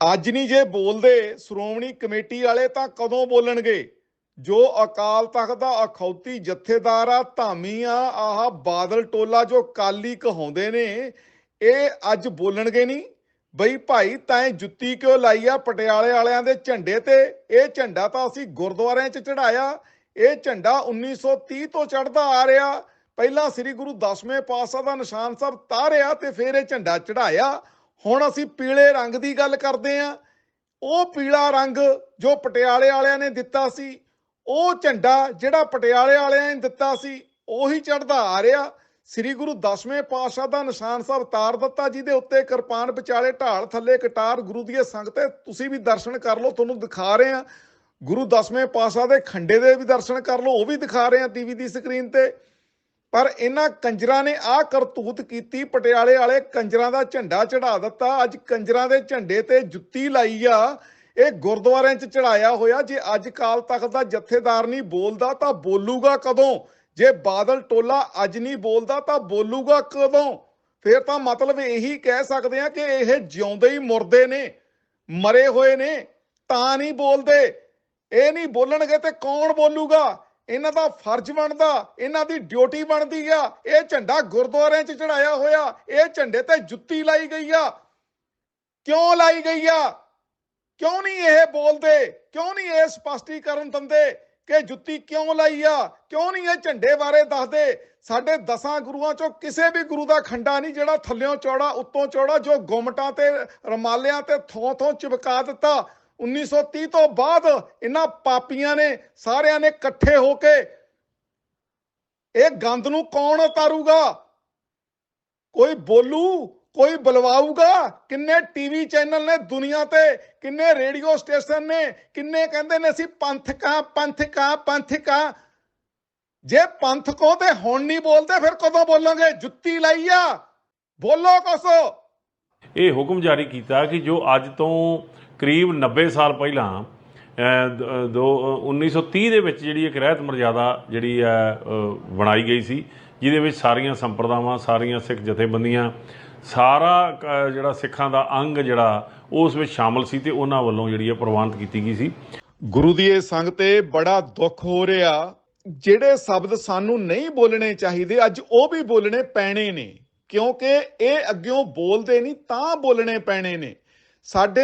ਅੱਜ ਨਹੀਂ ਜੇ ਬੋਲਦੇ, ਸ਼੍ਰੋਮਣੀ ਕਮੇਟੀ ਵਾਲੇ ਤਾਂ ਕਦੋਂ ਬੋਲਣਗੇ? ਜੋ ਅਕਾਲ ਤਖਤ ਦਾ ਅਖੌਤੀ ਜਥੇਦਾਰ ਆ, ਧਾਮੀ ਆ, ਆਹ ਬਾਦਲ ਟੋਲਾ ਜੋ ਕਾਲੀ ਕਹਾਉਂਦੇ ਨੇ, ਇਹ ਅੱਜ ਬੋਲਣਗੇ ਨਹੀਂ? ਬਈ ਭਾਈ, ਤੈਂ ਜੁੱਤੀ ਕਿਉਂ ਲਾਈ ਆ ਪਟਿਆਲੇ ਵਾਲਿਆਂ ਦੇ ਝੰਡੇ ਤੇ? ਇਹ ਝੰਡਾ ਤਾਂ ਅਸੀਂ ਗੁਰਦੁਆਰਿਆਂ 'ਚ ਚੜਾਇਆ ਇਹ ਝੰਡਾ 1930 ਤੋਂ ਚੜਦਾ ਆ ਰਿਹਾ। ਪਹਿਲਾਂ ਸ੍ਰੀ ਗੁਰੂ ਦਸਵੇਂ ਪਾਤਸ਼ਾਹ ਦਾ ਨਿਸ਼ਾਨ ਸਾਹਿਬ ਤਾਰਿਆ ਤੇ ਫਿਰ ਇਹ ਝੰਡਾ ਚੜਾਇਆ ਹੁਣ ਅਸੀਂ ਪੀਲੇ ਰੰਗ ਦੀ ਗੱਲ ਕਰਦੇ ਆਂ। ਉਹ ਪੀਲਾ ਰੰਗ ਜੋ ਪਟਿਆਲੇ ਵਾਲਿਆਂ ਨੇ ਦਿੱਤਾ ਸੀ, ਉਹ ਝੰਡਾ ਜਿਹੜਾ ਪਟਿਆਲੇ ਵਾਲਿਆਂ ਨੇ ਦਿੱਤਾ ਸੀ, ਉਹੀ ਚੜਦਾ ਆ ਰਿਹਾ। ਸ੍ਰੀ ਗੁਰੂ ਦਸਵੇਂ ਪਾਤਸ਼ਾਹ ਦਾ ਨਿਸ਼ਾਨ ਸਾਹਿਬ ਤਾਰ ਦਿੱਤਾ, ਜਿਹਦੇ ਉੱਤੇ ਕਿਰਪਾਨ ਵਿਚਾਲੇ ਢਾਲ ਥੱਲੇ ਕਟਾਰ ਗੁਰੂ ਦੀ ਸੰਗਤ, ਤੁਸੀਂ ਵੀ ਦਰਸ਼ਨ ਕਰ ਲਓ, ਤੁਹਾਨੂੰ ਦਿਖਾ ਰਹੇ ਆ। ਗੁਰੂ ਦਸਵੇਂ ਪਾਤਸ਼ਾਹ ਦੇ ਖੰਡੇ ਦੇ ਵੀ ਦਰਸ਼ਨ ਕਰ ਲਓ, ਉਹ ਵੀ ਦਿਖਾ ਰਹੇ ਆ ਟੀਵੀ ਦੀ ਸਕਰੀਨ ਤੇ। ਪਰ ਇਹਨਾਂ ਕੰਜਰਾਂ ਨੇ ਆਹ ਕਰਤੂਤ ਕੀਤੀ, ਪਟਿਆਲੇ ਵਾਲੇ ਕੰਜਰਾਂ ਦਾ ਝੰਡਾ ਚੜਾ ਦਿੱਤਾ। ਅੱਜ ਕੰਜਰਾਂ ਦੇ ਝੰਡੇ ਤੇ ਜੁੱਤੀ ਲਾਈ ਆ। ਇਹ ਗੁਰਦੁਆਰਿਆਂ 'ਚ ਚੜਾਇਆ ਹੋਇਆ। ਜੇ ਅੱਜ ਕਾਲ ਤੱਕ ਦਾ ਜਥੇਦਾਰ ਨਹੀਂ ਬੋਲਦਾ ਤਾਂ ਬੋਲੂਗਾ ਕਦੋਂ? ਜੇ ਬਾਦਲ ਟੋਲਾ ਅੱਜ ਨਹੀਂ ਬੋਲਦਾ ਤਾਂ ਬੋਲੂਗਾ ਕਦੋਂ? ਫਿਰ ਤਾਂ ਮਤਲਬ ਇਹੀ ਕਹਿ ਸਕਦੇ ਆ ਕਿ ਇਹ ਜਿਉਂਦੇ ਹੀ ਮੁਰਦੇ ਨੇ, ਮਰੇ ਹੋਏ ਨੇ, ਤਾਂ ਨਹੀਂ ਬੋਲਦੇ। ਇਹ ਨਹੀਂ ਬੋਲਣਗੇ ਤੇ ਕੌਣ ਬੋਲੂਗਾ? ਇਹਨਾਂ ਦਾ ਫਰਜ਼ ਬਣਦਾ, ਇਹਨਾਂ ਦੀ ਡਿਊਟੀ ਬਣਦੀ ਆ। ਇਹ ਝੰਡਾ ਗੁਰਦੁਆਰਿਆਂ 'ਚ ਚੜਾਇਆ ਹੋਇਆ, ਇਹ ਝੰਡੇ ਤੇ ਜੁੱਤੀ ਲਾਈ ਗਈ ਆ। ਕਿਉਂ ਲਾਈ ਗਈ ਆ? ਕਿਉਂ ਨਹੀਂ ਇਹ ਬੋਲਦੇ? ਕਿਉਂ ਨਹੀਂ ਇਹ ਸਪਸ਼ਟੀਕਰਨ ਦਿੰਦੇ ਕਿ ਜੁੱਤੀ ਕਿਉਂ ਲਾਈ ਆ? ਕਿਉਂ ਨਹੀਂ ਇਹ ਝੰਡੇ ਬਾਰੇ ਦੱਸਦੇ? ਸਾਡੇ ਦਸਾਂ ਗੁਰੂਆਂ ਚੋਂ ਕਿਸੇ ਵੀ ਗੁਰੂ ਦਾ ਖੰਡਾ ਨਹੀਂ ਜਿਹੜਾ ਥੱਲਿਓਂ ਚੌੜਾ, ਉੱਤੋਂ ਚੌੜਾ, ਜੋ ਗੁਮਟਾਂ ਤੇ ਰਮਾਲਿਆਂ ਤੇ ਥੋਂ ਥੋਂ ਚਿਪਕਾ ਦਿੱਤਾ। 1930 ਤੋਂ ਬਾਅਦ ਇਹਨਾਂ ਪਾਪੀਆਂ ਨੇ, ਸਾਰਿਆਂ ਨੇ ਇਕੱਠੇ ਹੋ ਕੇ ਇਹ ਗੰਦ ਨੂੰ ਕੌਣ ਉਤਾਰੂਗਾ? ਕੋਈ ਬੋਲੂ, ਕੋਈ ਬੁਲਵਾਊਗਾ? ਕਿੰਨੇ ਟੀਵੀ ਚੈਨਲ ਨੇ ਦੁਨੀਆ ਤੇ? ਕਿੰਨੇ ਰੇਡੀਓ ਸਟੇਸ਼ਨ ਨੇ? ਕਿੰਨੇ ਕਹਿੰਦੇ ਨੇ ਅਸੀਂ ਪੰਥਕਾਂ ਪੰਥਕਾਂ ਪੰਥਕਾਂ ਜੇ ਪੰਥਕੋ ਤੇ ਹੁਣ ਨਹੀਂ ਬੋਲਦੇ, ਫਿਰ ਕਦੋਂ ਬੋਲਾਂਗੇ? ਜੁੱਤੀ ਲਾਈ ਆ। ਬੋਲੋ ਕੁਛ। ਇਹ ਹੁਕਮ ਜਾਰੀ ਕੀਤਾ ਕਿ ਜੋ ਅੱਜ ਤੋਂ ਕਰੀਬ 90 ਸਾਲ ਪਹਿਲਾਂ ਅਹ, ਦ- ਦੋ 1930 ਦੇ ਵਿੱਚ ਜਿਹੜੀ ਇੱਕ ਰਹਿਤ ਮਰਜ਼ਾਦਾ ਜਿਹੜੀ ਹੈ ਬਣਾਈ ਗਈ ਸੀ ਜਿਹਦੇ ਵਿੱਚ ਸਾਰੀਆਂ ਸੰਪਰਦਾਵਾਂ ਸਾਰੀਆਂ ਸਿੱਖ ਜਥੇਬੰਦੀਆਂ ਸਾਰਾ ਜਿਹੜਾ ਸਿੱਖਾਂ ਦਾ ਅੰਗ ਜਿਹੜਾ ਉਸ ਵਿੱਚ ਸ਼ਾਮਲ ਸੀ ਤੇ ਉਹਨਾਂ ਵੱਲੋਂ ਜਿਹੜੀ ਹੈ ਪ੍ਰਵਾਨਿਤ ਕੀਤੀ ਗਈ ਸੀ। ਗੁਰੂ ਦੀ ਇਹ ਸੰਗ ਤੇ ਬੜਾ ਦੁੱਖ ਹੋ ਰਿਹਾ। ਜਿਹੜੇ ਸ਼ਬਦ ਸਾਨੂੰ ਨਹੀਂ ਬੋਲਣੇ ਚਾਹੀਦੇ ਅੱਜ ਉਹ ਵੀ ਬੋਲਣੇ ਪੈਣੇ ਨੇ। ਕਿਉਂਕਿ ਇਹ ਅੱਗਿਓਂ ਬੋਲਦੇ ਨਹੀਂ ਤਾਂ ਬੋਲਣੇ ਪੈਣੇ ਨੇ। ਸਾਡੇ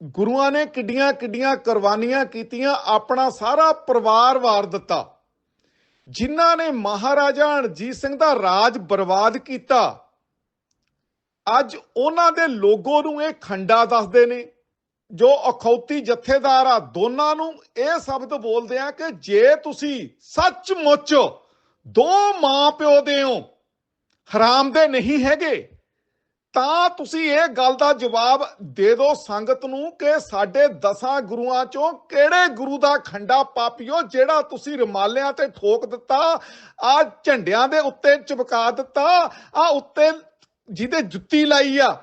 ਗੁਰੂਆਂ ਨੇ ਕਿੱਡੀਆਂ ਕਿੱਡੀਆਂ ਕੁਰਬਾਨੀਆਂ ਕੀਤੀਆਂ, ਆਪਣਾ ਸਾਰਾ ਪਰਿਵਾਰ ਵਾਰ ਦਿੱਤਾ। ਜਿਨ੍ਹਾਂ ਨੇ ਮਹਾਰਾਜਾ ਰਣਜੀਤ ਸਿੰਘ ਦਾ ਰਾਜ ਬਰਬਾਦ ਕੀਤਾ, ਅੱਜ ਉਹਨਾਂ ਦੇ ਲੋਗੋ ਨੂੰ ਇਹ ਖੰਡਾ ਦੱਸਦੇ ਨੇ, ਜੋ ਅਖੌਤੀ ਜਥੇਦਾਰ ਆ, ਦੋਨਾਂ ਨੂੰ ਇਹ ਸ਼ਬਦ ਬੋਲਦੇ ਆ ਕਿ ਜੇ ਤੁਸੀਂ ਸੱਚਮੁੱਚ ਦੋ ਮਾਂ ਪਿਓ ਦੇ ਹੋ, ਹਰਾਮ ਦੇ ਨਹੀਂ ਹੈਗੇ। ਤਾਂ ਤੁਸੀਂ ਇਹ ਗੱਲ ਦਾ ਜਵਾਬ ਦੇ ਦਿਓ ਸੰਗਤ ਨੂੰ ਕਿ ਸਾਡੇ ਦਸਾਂ ਗੁਰੂਆਂ ਚੋਂ ਕਿਹੜੇ ਗੁਰੂ ਦਾ ਖੰਡਾ ਪਾਪੀਓ, ਜਿਹੜਾ ਤੁਸੀਂ ਰਮਾਲਿਆਂ ਤੇ ਠੋਕ ਦਿੱਤਾ, ਆ ਝੰਡਿਆਂ ਦੇ ਉੱਤੇ ਚਿਪਕਾ ਦਿੱਤਾ, ਆ ਉੱਤੇ ਜਿਹਦੇ ਜੁੱਤੀ ਲਾਈ ਆ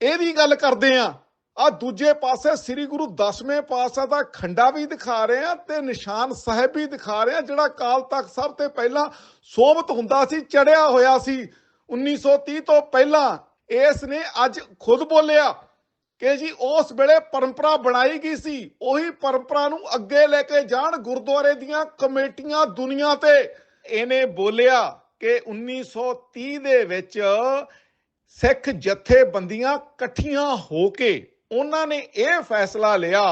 ਇਹਦੀ ਗੱਲ ਕਰਦੇ ਆ। ਆ ਦੂਜੇ ਪਾਸੇ ਸ੍ਰੀ ਗੁਰੂ ਦਸਵੇਂ ਪਾਤਸ਼ਾਹ ਦਾ ਖੰਡਾ ਵੀ ਦਿਖਾ ਰਹੇ ਆ ਤੇ ਨਿਸ਼ਾਨ ਸਾਹਿਬ ਵੀ ਦਿਖਾ ਰਹੇ ਆ, ਜਿਹੜਾ ਕਾਲ ਤਖਤ ਸਭ ਤੇ ਪਹਿਲਾਂ ਸੋਭਤ ਹੁੰਦਾ ਸੀ, ਚੜਿਆ ਹੋਇਆ ਸੀ। 1930 ਤੋਂ ਪਹਿਲਾਂ ਇਸ ਨੇ ਅੱਜ ਖੁਦ ਬੋਲਿਆ ਕਿ ਜੀ ਉਸ ਵੇਲੇ ਪਰੰਪਰਾ ਬਣਾਈ ਗਈ ਸੀ, ਉਹੀ ਪਰੰਪਰਾ ਨੂੰ ਅੱਗੇ ਲੈ ਕੇ ਜਾਣ ਗੁਰਦੁਆਰੇ ਦੀਆਂ ਕਮੇਟੀਆਂ ਦੁਨੀਆ ਤੇ। ਇਹਨੇ ਬੋਲਿਆ ਕਿ 1930 ਦੇ ਵਿੱਚ ਸਿੱਖ ਜਥੇਬੰਦੀਆਂ ਇਕੱਠੀਆਂ ਹੋ ਕੇ ਉਹਨਾਂ ਨੇ ਇਹ ਫੈਸਲਾ ਲਿਆ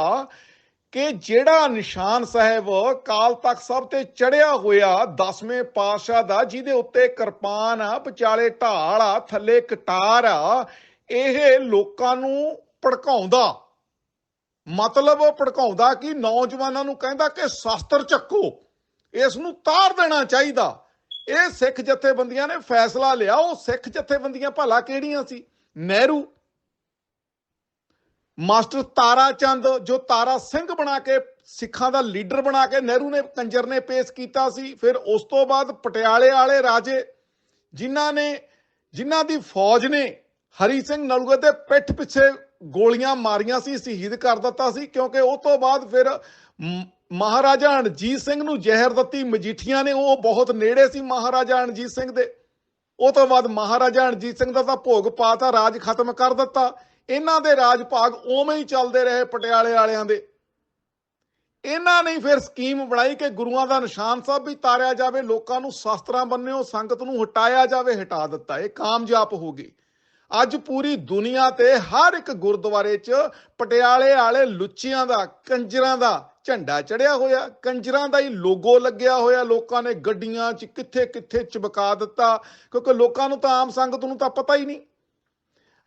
ਕਿ ਜਿਹੜਾ ਨਿਸ਼ਾਨ ਸਾਹਿਬ ਕਾਲ ਤਖਤ ਸਾਹਿਬ ਤੇ ਚੜਿਆ ਹੋਇਆ 10ਵੇਂ ਪਾਤਸ਼ਾਹ ਦਾ, ਜਿਹਦੇ ਉੱਤੇ ਕਿਰਪਾਨ ਆ, ਵਿਚਾਲੇ ਢਾਲ ਆ, ਥੱਲੇ ਕਟਾਰ ਆ, ਇਹ ਲੋਕਾਂ ਨੂੰ ਭੜਕਾਉਂਦਾ। ਮਤਲਬ ਉਹ ਭੜਕਾਉਂਦਾ ਕਿ ਨੌਜਵਾਨਾਂ ਨੂੰ ਕਹਿੰਦਾ ਕਿ ਸ਼ਸਤਰ ਚੱਕੋ, ਇਸ ਨੂੰ ਤਾਰ ਦੇਣਾ ਚਾਹੀਦਾ। ਇਹ ਸਿੱਖ ਜਥੇਬੰਦੀਆਂ ਨੇ ਫੈਸਲਾ ਲਿਆ, ਉਹ ਸਿੱਖ ਜਥੇਬੰਦੀਆਂ ਭਲਾ ਕਿਹੜੀਆਂ ਸੀ? ਨਹਿਰੂ। ਮਾਸਟਰ ਤਾਰਾ ਚੰਦ, ਜੋ ਤਾਰਾ ਸਿੰਘ ਬਣਾ ਕੇ, ਸਿੱਖਾਂ ਦਾ ਲੀਡਰ ਬਣਾ ਕੇ ਨਹਿਰੂ ਨੇ, ਕੰਜਰ ਨੇ ਪੇਸ਼ ਕੀਤਾ ਸੀ, ਫਿਰ ਉਸ ਤੋਂ ਬਾਅਦ ਪਟਿਆਲੇ ਵਾਲੇ ਰਾਜੇ, ਜਿਨ੍ਹਾਂ ਨੇ, ਜਿਨ੍ਹਾਂ ਦੀ ਫੌਜ ਨੇ ਹਰੀ ਸਿੰਘ ਨਲੂਏ ਦੇ ਪਿੱਠ ਪਿੱਛੇ ਗੋਲੀਆਂ ਮਾਰੀਆਂ ਸੀ, ਸ਼ਹੀਦ ਕਰ ਦਿੱਤਾ ਸੀ, ਕਿਉਂਕਿ ਉਹ ਤੋਂ ਬਾਅਦ ਫਿਰ ਮਹਾਰਾਜਾ ਰਣਜੀਤ ਸਿੰਘ ਨੂੰ ਜ਼ਹਿਰ ਦਿੱਤੀ, ਮਜੀਠੀਆਂ ਨੇ, ਉਹ ਬਹੁਤ ਨੇੜੇ ਸੀ ਮਹਾਰਾਜਾ ਰਣਜੀਤ ਸਿੰਘ ਦੇ। ਉਹ ਤੋਂ ਬਾਅਦ ਮਹਾਰਾਜਾ ਰਣਜੀਤ ਸਿੰਘ ਦਾ ਤਾਂ ਭੋਗ ਪਾਤਾ ਰਾਜ ਖਤਮ ਕਰ ਦਿੱਤਾ। ਇਹਨਾਂ ਦੇ ਰਾਜ ਭਾਗ ਉਵੇਂ ਹੀ ਚੱਲਦੇ ਰਹੇ ਪਟਿਆਲੇ ਵਾਲਿਆਂ ਦੇ। ਇਹਨਾਂ ਨੇ ਫਿਰ ਸਕੀਮ ਬਣਾਈ ਕਿ ਗੁਰੂਆਂ ਦਾ ਨਿਸ਼ਾਨ ਸਾਹਿਬ ਵੀ ਤਾਰਿਆ ਜਾਵੇ, ਲੋਕਾਂ ਨੂੰ ਸ਼ਾਸਤਰਾਂ ਬੰਨਿਓ, ਸੰਗਤ ਨੂੰ ਹਟਾਇਆ ਜਾਵੇ, ਹਟਾ ਦਿੱਤਾ। ਇਹ ਕਾਮਯਾਬ ਹੋ ਗਈ ਅੱਜ ਪੂਰੀ ਦੁਨੀਆ ਤੇ ਹਰ ਇੱਕ ਗੁਰਦੁਆਰੇ 'ਚ ਪਟਿਆਲੇ ਵਾਲੇ ਲੁੱਚੀਆਂ ਦਾ, ਕੰਜਰਾਂ ਦਾ ਝੰਡਾ ਚੜਿਆ ਹੋਇਆ। ਕੰਜਰਾਂ ਦਾ ਹੀ ਲੋਗੋ ਲੱਗਿਆ ਹੋਇਆ। ਲੋਕਾਂ ਨੇ ਗੱਡੀਆਂ 'ਚ ਕਿੱਥੇ ਕਿੱਥੇ ਚਮਕਾ ਦਿੱਤਾ। ਕਿਉਂਕਿ ਲੋਕਾਂ ਨੂੰ ਤਾਂ ਆਮ ਸੰਗਤ ਨੂੰ ਤਾਂ ਪਤਾ ਹੀ ਨਹੀਂ।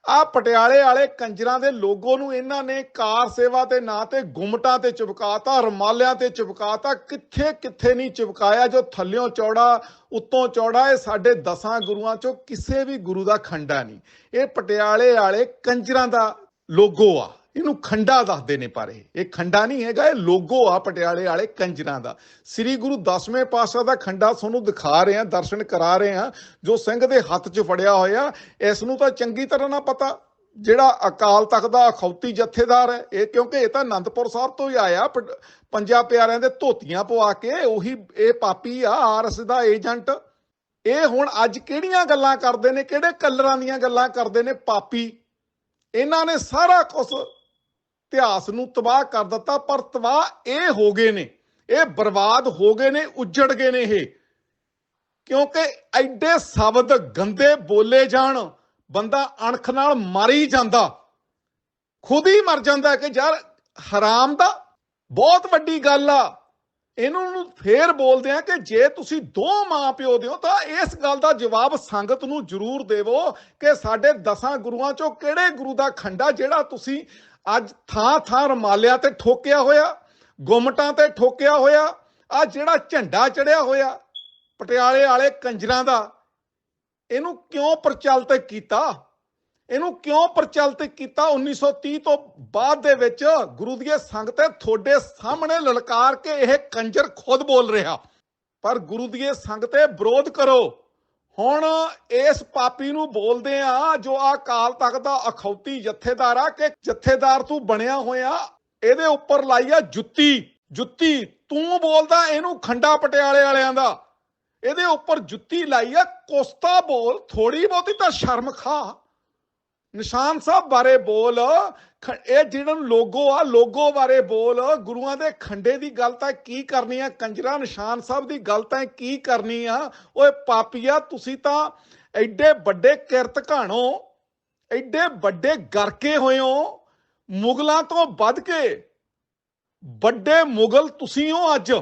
ਆ ਪਟਿਆਲੇ ਵਾਲੇ ਕੰਜਰਾਂ ਦੇ ਲੋਗੋ ਨੂੰ ਇਹਨਾਂ ਨੇ ਕਾਰ ਸੇਵਾ ਦੇ ਨਾਂ ਤੇ ਗੁੰਮਟਾਂ ਤੇ ਚਿਪਕਾਤਾ, ਰਮਾਲਿਆਂ ਤੇ ਚਿਪਕਾਤਾ ਕਿੱਥੇ ਕਿੱਥੇ ਨਹੀਂ ਚਿਪਕਾਇਆ, ਜੋ ਥੱਲਿਓਂ ਚੌੜਾ, ਉੱਤੋਂ ਚੌੜਾ, ਇਹ ਸਾਡੇ ਦਸਾਂ ਗੁਰੂਆਂ ਚੋਂ ਕਿਸੇ ਵੀ ਗੁਰੂ ਦਾ ਖੰਡਾ ਨਹੀਂ। ਇਹ ਪਟਿਆਲੇ ਵਾਲੇ ਕੰਜਰਾਂ ਦਾ ਲੋਗੋ ਆ। ਇਹਨੂੰ ਖੰਡਾ ਦੱਸਦੇ ਨੇ ਪਰ ਇਹ। ਖੰਡਾ ਨਹੀਂ ਹੈਗਾ, ਇਹ ਲੋਗੋ ਆ ਪਟਿਆਲੇ ਵਾਲੇ ਕੰਜਰਾਂ ਦਾ। ਸ੍ਰੀ ਗੁਰੂ ਦਸਵੇਂ ਪਾਤਸ਼ਾਹ ਦਾ ਖੰਡਾ ਤੁਹਾਨੂੰ ਦਿਖਾ ਰਹੇ ਆ ਦਰਸ਼ਨ ਕਰਾ ਰਹੇ ਆ ਜੋ ਸਿੰਘ ਦੇ ਹੱਥ 'ਚ ਫੜਿਆ ਹੋਇਆ, ਇਸ ਨੂੰ ਤਾਂ ਚੰਗੀ ਤਰ੍ਹਾਂ ਨਾ ਪਤਾ ਜਿਹੜਾ ਅਕਾਲ ਤਖਤ ਦਾ ਅਖੌਤੀ ਜਥੇਦਾਰ ਹੈ। ਇਹ ਕਿਉਂਕਿ ਇਹ ਤਾਂ ਅਨੰਦਪੁਰ ਸਾਹਿਬ ਤੋਂ ਹੀ ਆਇਆ, ਪ- ਪੰਜਾਂ ਪਿਆਰਿਆਂ ਦੇ ਧੋਤੀਆਂ ਪਵਾ ਕੇ, ਉਹੀ ਇਹ ਪਾਪੀ ਆ, ਆਰਐਸ ਦਾ ਏਜੰਟ। ਇਹ ਹੁਣ ਅੱਜ ਕਿਹੜੀਆਂ ਗੱਲਾਂ ਕਰਦੇ ਨੇ, ਕਿਹੜੇ ਕਲਰਾਂ ਦੀਆਂ ਗੱਲਾਂ ਕਰਦੇ ਨੇ ਪਾਪੀ? ਇਹਨਾਂ ਨੇ ਸਾਰਾ ਕੁਝ ਇਤਿਹਾਸ ਨੂੰ ਤਬਾਹ ਕਰ ਦਿੱਤਾ, ਪਰ ਤਬਾਹ ਇਹ ਹੋ ਗਏ ਨੇ, ਇਹ ਬਰਬਾਦ ਹੋ ਗਏ ਨੇ, ਉੱਜੜ ਗਏ ਨੇ ਇਹ। ਕਿਉਂਕਿ ਐਡੇ ਸ਼ਬਦ ਗੰਦੇ ਬੋਲੇ ਜਾਣ, ਬੰਦਾ ਅਣਖ ਨਾਲ ਮਰ ਹੀ ਜਾਂਦਾ, ਖੁਦ ਹੀ ਮਰ ਜਾਂਦਾ ਕਿ ਯਾਰ ਹਰਾਮ ਦਾ ਬਹੁਤ ਵੱਡੀ ਗੱਲ ਆ। ਇਹਨੂੰ ਨੂੰ ਫੇਰ ਬੋਲਦੇ ਆ ਕਿ ਜੇ ਤੁਸੀਂ ਦੋ ਮਾਂ ਪਿਓ ਦਿਓ, ਤਾਂ ਇਸ ਗੱਲ ਦਾ ਜਵਾਬ ਸੰਗਤ ਨੂੰ ਜ਼ਰੂਰ ਦੇਵੋ ਕਿ ਸਾਡੇ ਦਸਾਂ ਗੁਰੂਆਂ ਚੋਂ ਕਿਹੜੇ ਗੁਰੂ ਦਾ ਖੰਡਾ ਜਿਹੜਾ ਤੁਸੀਂ ਅੱਜ ਥਾਂ ਥਾਂ ਰਮਾਲਿਆਂ ਤੇ ਠੋਕਿਆ ਹੋਇਆ, ਗੁੰਮਟਾਂ ਤੇ ਠੋਕਿਆ ਹੋਇਆ, ਆ ਜਿਹੜਾ ਝੰਡਾ ਚੜਿਆ ਹੋਇਆ, ਪਟਿਆਲੇ ਵਾਲੇ ਕੰਜਰਾਂ ਦਾ, ਇਹਨੂੰ ਕਿਉਂ ਪ੍ਰਚਲਿਤ ਕੀਤਾ? ਇਹਨੂੰ ਕਿਉਂ ਪ੍ਰਚਲਿਤ ਕੀਤਾ? 1930 ਤੋਂ ਬਾਅਦ ਦੇ ਵਿੱਚ ਗੁਰੂ ਦੀ ਸੰਗਤ ਹੈ ਤੁਹਾਡੇ ਸਾਹਮਣੇ ਲਲਕਾਰ ਕੇ ਇਹ ਕੰਜਰ ਖੁਦ ਬੋਲ ਰਿਹਾ। ਪਰ ਗੁਰੂ ਦੀ ਸੰਗਤ ਹੈ ਵਿਰੋਧ ਕਰੋ। ਹੁਣ ਇਸ ਪਾਪੀ ਨੂੰ ਬੋਲਦੇ ਆ ਜੋ ਆ ਕਾਲ ਤਖਤ ਦਾ ਅਖੌਤੀ ਜਥੇਦਾਰ ਆ ਕਿ ਜਥੇਦਾਰ ਤੂੰ ਬਣਿਆ ਹੋਇਆ, ਇਹਦੇ ਉੱਪਰ ਲਾਈ ਆ ਜੁੱਤੀ ਜੁੱਤੀ, ਤੂੰ ਬੋਲਦਾ ਇਹਨੂੰ ਖੰਡਾ ਪਟਿਆਲੇ ਵਾਲਿਆਂ ਦਾ। ਇਹਦੇ ਉੱਪਰ ਜੁੱਤੀ ਲਾਈ ਆ, ਕੋਸਤਾ ਬੋਲ ਥੋੜੀ ਬਹੁਤੀ ਤਾਂ ਸ਼ਰਮ ਖਾ। ਨਿਸ਼ਾਨ ਸਾਹਿਬ ਬਾਰੇ ਬੋਲ। ਖ- ਇਹ ਜਿਹੜਾ ਲੋਗੋ ਆ, ਲੋਗੋ ਬਾਰੇ ਬੋਲ। ਗੁਰੂਆਂ ਦੇ ਖੰਡੇ ਦੀ ਗੱਲ ਤਾਂ ਕੀ ਕਰਨੀ ਆ? ਕੰਜਰਾ ਨਿਸ਼ਾਨ ਸਾਹਿਬ ਦੀ ਗੱਲ ਤਾਂ ਕੀ ਕਰਨੀ ਆ? ਓਏ ਪਾਪੀਆ, ਤੁਸੀਂ ਤਾਂ ਐਡੇ ਵੱਡੇ ਕਿਰਤ ਘਾਣੋ, ਐਡੇ ਵੱਡੇ ਗਰਕੇ ਹੋਏ ਹੋ, ਮੁਗਲਾਂ ਤੋਂ ਵੱਧ ਕੇ ਵੱਡੇ ਮੁਗਲ ਤੁਸੀਂ ਹੋ ਅੱਜ,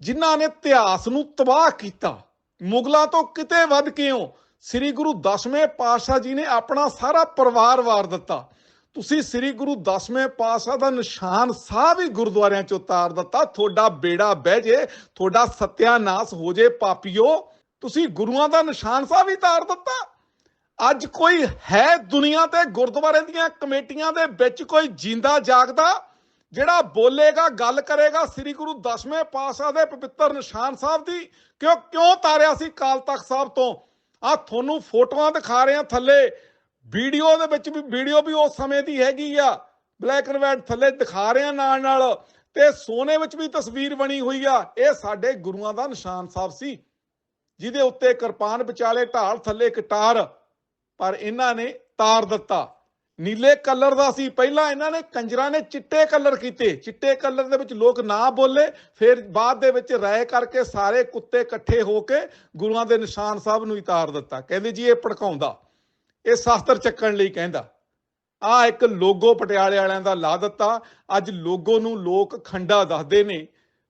ਜਿਨ੍ਹਾਂ ਨੇ ਇਤਿਹਾਸ ਨੂੰ ਤਬਾਹ ਕੀਤਾ। ਮੁਗਲਾਂ ਤੋਂ ਕਿਤੇ ਵੱਧ ਕੇ ਹੋ ਸ੍ਰੀ ਗੁਰੂ ਦਸਵੇਂ ਪਾਤਸ਼ਾਹ ਜੀ ਨੇ ਆਪਣਾ ਸਾਰਾ ਪਰਿਵਾਰ ਵਾਰ ਦਿੱਤਾ। ਤੁਸੀਂ ਸ੍ਰੀ ਗੁਰੂ ਦਸਵੇਂ ਪਾਤਸ਼ਾਹ ਦਾ ਨਿਸ਼ਾਨ ਸਾਹਿਬ ਹੀ ਗੁਰਦੁਆਰਿਆਂ ਚ ਉਤਾਰ ਦਿੱਤਾ। ਤੁਹਾਡਾ ਬੇੜਾ ਬਹਿ ਜੇ, ਤੁਹਾਡਾ ਸਤਿਆਨਾਸ਼ ਹੋ ਜੇ ਪਾਪੀਓ, ਤੁਸੀਂ ਗੁਰੂਆਂ ਦਾ ਨਿਸ਼ਾਨ ਸਾਹਿਬ ਹੀ ਤਾਰ ਦਿੱਤਾ। ਅੱਜ ਕੋਈ ਹੈ ਦੁਨੀਆ ਤੇ ਗੁਰਦੁਆਰੇ ਦੀਆਂ ਕਮੇਟੀਆਂ ਦੇ ਵਿੱਚ ਕੋਈ ਜਿੰਦਾ ਜਾਗਦਾ, ਜਿਹੜਾ ਬੋਲੇਗਾ, ਗੱਲ ਕਰੇਗਾ ਸ੍ਰੀ ਗੁਰੂ ਦਸਵੇਂ ਪਾਤਸ਼ਾਹ ਦੇ ਪਵਿੱਤਰ ਨਿਸ਼ਾਨ ਸਾਹਿਬ ਦੀ, ਕਿਉਂ ਕਿਉਂ ਤਾਰਿਆ ਸੀ ਕਾਲ ਤਖਤ ਸਾਹਿਬ ਤੋਂ? ਆ ਤੁਹਾਨੂੰ ਫੋਟੋਆਂ ਦਿਖਾ ਰਹੇ ਆ ਥੱਲੇ। ਵੀਡੀਓ ਦੇ ਵਿੱਚ ਵੀ ਵੀਡੀਓ ਵੀ ਉਸ ਸਮੇਂ ਦੀ ਹੈਗੀ ਆ। ਬਲੈਕ ਐਂਡ ਵਾਈਟ ਥੱਲੇ ਦਿਖਾ ਰਹੇ ਨਾਲ ਨਾਲ। ਤੇ ਸੋਨੇ ਵਿੱਚ ਵੀ ਤਸਵੀਰ ਬਣੀ ਹੋਈ ਆ। ਇਹ ਸਾਡੇ ਗੁਰੂਆਂ ਦਾ ਨਿਸ਼ਾਨ ਸਾਹਿਬ ਸੀ। ਜਿਹਦੇ ਉੱਤੇ ਕਿਰਪਾਨ ਵਿਚਾਲੇ ਢਾਲ ਥੱਲੇ ਕਟਾਰ ਪਰ ਇਹਨਾਂ ਨੇ ਤਾਰ ਦਿੱਤਾ। ਨੀਲੇ ਕਲਰ ਦਾ ਸੀ। ਪਹਿਲਾਂ ਇਹਨਾਂ ਨੇ ਕੰਜਰਾਂ ਨੇ ਚਿੱਟੇ ਕਲਰ ਕੀਤੇ। ਚਿੱਟੇ ਕਲਰ ਦੇ ਵਿੱਚ ਲੋਕ ਨਾ ਬੋਲੇ। ਫਿਰ ਬਾਅਦ ਦੇ ਵਿੱਚ ਰਾਏ ਕਰਕੇ ਸਾਰੇ ਕੁੱਤੇ ਇਕੱਠੇ ਹੋ ਕੇ ਗੁਰੂਆਂ ਦੇ ਨਿਸ਼ਾਨ ਸਾਹਿਬ ਨੂੰ ਉਤਾਰ ਦਿੱਤਾ। ਕਹਿੰਦੇ ਜੀ, ਇਹ ਭੜਕਾਉਂਦਾ। ਇਹ ਸ਼ਾਸਤਰ ਚੱਕਣ ਲਈ ਕਹਿੰਦਾ। ਆ ਇੱਕ ਲੋਗੋ ਪਟਿਆਲੇ ਵਾਲਿਆਂ ਦਾ ਲਾ ਦਿੱਤਾ। ਅੱਜ ਲੋਗੋ ਨੂੰ ਲੋਕ ਖੰਡਾ ਦੱਸਦੇ ਨੇ।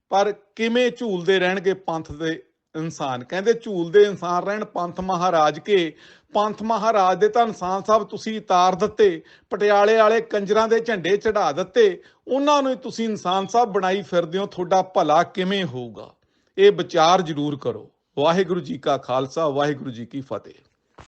ਪਰ ਕਿਵੇਂ ਝੂਲਦੇ ਰਹਿਣਗੇ ਪੰਥ ਦੇ ਇਨਸਾਨ। ਕਹਿੰਦੇ ਝੂਲਦੇ ਇਨਸਾਨ ਰਹਿਣ, ਪੰਥ ਮਹਾਰਾਜ ਕੇ। ਪੰਥ ਮਹਾਰਾਜ ਦੇ ਤਾਂ ਇਨਸਾਨ ਸਾਹਿਬ ਤੁਸੀਂ ਉਤਾਰ ਦਿੱਤੇ, ਪਟਿਆਲੇ ਵਾਲੇ ਕੰਜਰਾਂ ਦੇ ਝੰਡੇ ਚੜਾ ਦਿੱਤੇ। ਉਹਨਾਂ ਨੂੰ ਤੁਸੀਂ ਇਨਸਾਨ ਸਾਹਿਬ ਬਣਾਈ ਫਿਰਦੇ ਹੋ, ਤੁਹਾਡਾ ਭਲਾ ਕਿਵੇਂ ਹੋਊਗਾ? ਇਹ ਵਿਚਾਰ ਜ਼ਰੂਰ ਕਰੋ। ਵਾਹਿਗੁਰੂ ਜੀ ਕਾ ਖਾਲਸਾ, ਵਾਹਿਗੁਰੂ ਜੀ ਕੀ ਫਤਿਹ।